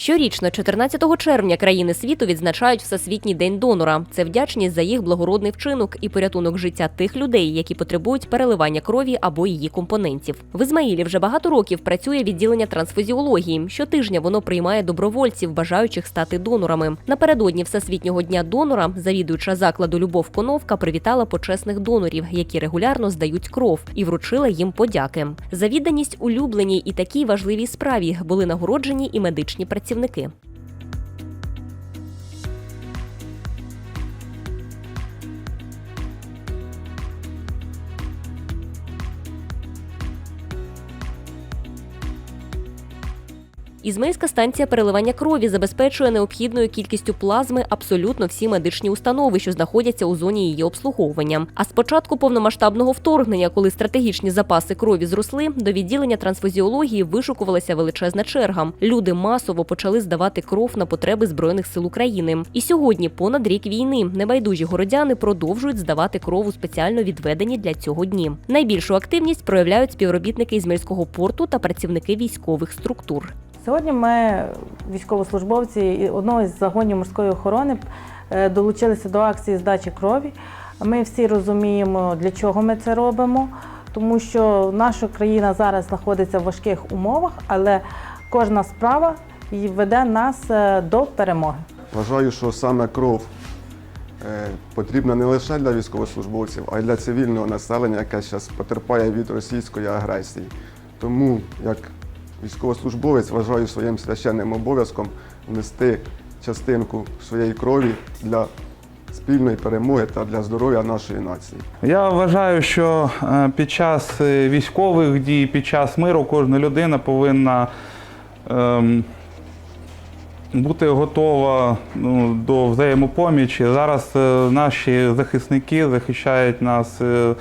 Щорічно, 14 червня, країни світу відзначають Всесвітній день донора. Це вдячність за їх благородний вчинок і порятунок життя тих людей, які потребують переливання крові або її компонентів. В Ізмаїлі вже багато років працює відділення трансфузіології. Щотижня воно приймає добровольців, бажаючих стати донорами. Напередодні Всесвітнього дня донора завідуюча закладу Любов Коновка привітала почесних донорів, які регулярно здають кров, і вручила їм подяки. За відданість улюбленій і такій важливій справі були нагороджені і медичні працівники працівники. Ізмейська станція переливання крові забезпечує необхідною кількістю плазми абсолютно всі медичні установи, що знаходяться у зоні її обслуговування. А з початку повномасштабного вторгнення, коли стратегічні запаси крові зросли, до відділення трансфузіології вишукувалася величезна черга. Люди масово почали здавати кров на потреби збройних сил України. І сьогодні, понад рік війни, небайдужі городяни продовжують здавати кров у спеціально відведені для цього дні. Найбільшу активність проявляють співробітники Ізмельського порту та працівники військових структур. Сьогодні ми, військовослужбовці одного із загонів морської охорони, е, долучилися до акції здачі крові. Ми всі розуміємо, для чого ми це робимо, тому що наша країна зараз знаходиться в важких умовах, але кожна справа веде нас е, до перемоги. Вважаю, що саме кров е, потрібна не лише для військовослужбовців, а й для цивільного населення, яке зараз потерпає від російської агресії. Тому як військовослужбовець вважаю своїм священним обов'язком внести частинку своєї крові для спільної перемоги та для здоров'я нашої нації. Я вважаю, що е, під час е, військових дій, під час миру кожна людина повинна ем, бути готова ну, до взаємопомічі. Зараз е, наші захисники захищають нас. е,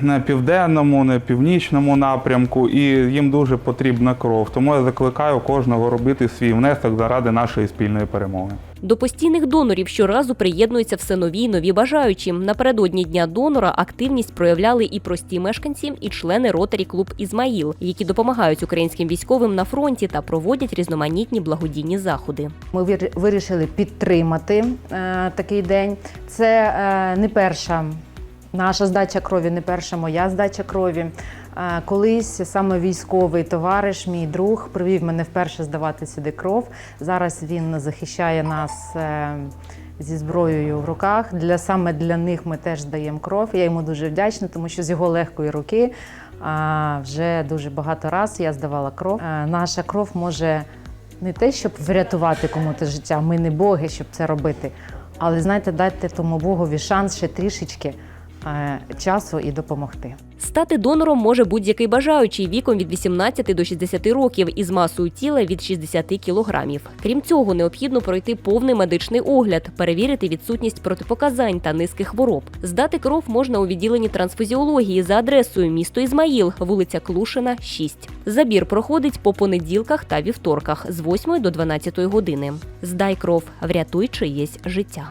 на південному, на північному напрямку, і їм дуже потрібна кров. Тому я закликаю кожного робити свій внесок заради нашої спільної перемоги. До постійних донорів щоразу приєднуються все нові й нові бажаючі. Напередодні дня донора активність проявляли і прості мешканці, і члени ротарі клуб Ізмаїл, які допомагають українським військовим на фронті та проводять різноманітні благодійні заходи. Ми вир- вирішили підтримати е, такий день. Це е, не перша наша здача крові, не перша моя здача крові. Е, колись саме військовий товариш, мій друг, привів мене вперше здавати сюди кров. Зараз він захищає нас. е, Зі зброєю в руках для саме для них ми теж здаємо кров. Я йому дуже вдячна, тому що з його легкої руки вже дуже багато разів я здавала кров. Е, наша кров може не те, щоб врятувати кому-то життя, ми не боги, щоб це робити. Але знаєте, дайте тому Богові шанс ще трішечки е, часу і допомогти. Стати донором може будь-який бажаючий віком від 18 до 60 років із масою тіла від 60 кілограмів. Крім цього, необхідно пройти повний медичний огляд, перевірити відсутність протипоказань та низки хвороб. Здати кров можна у відділенні трансфузіології за адресою місто Ізмаїл, вулиця Клушина, 6. Забір проходить по понеділках та вівторках з 8 до 12 години. Здай кров, врятуй чиєсь життя.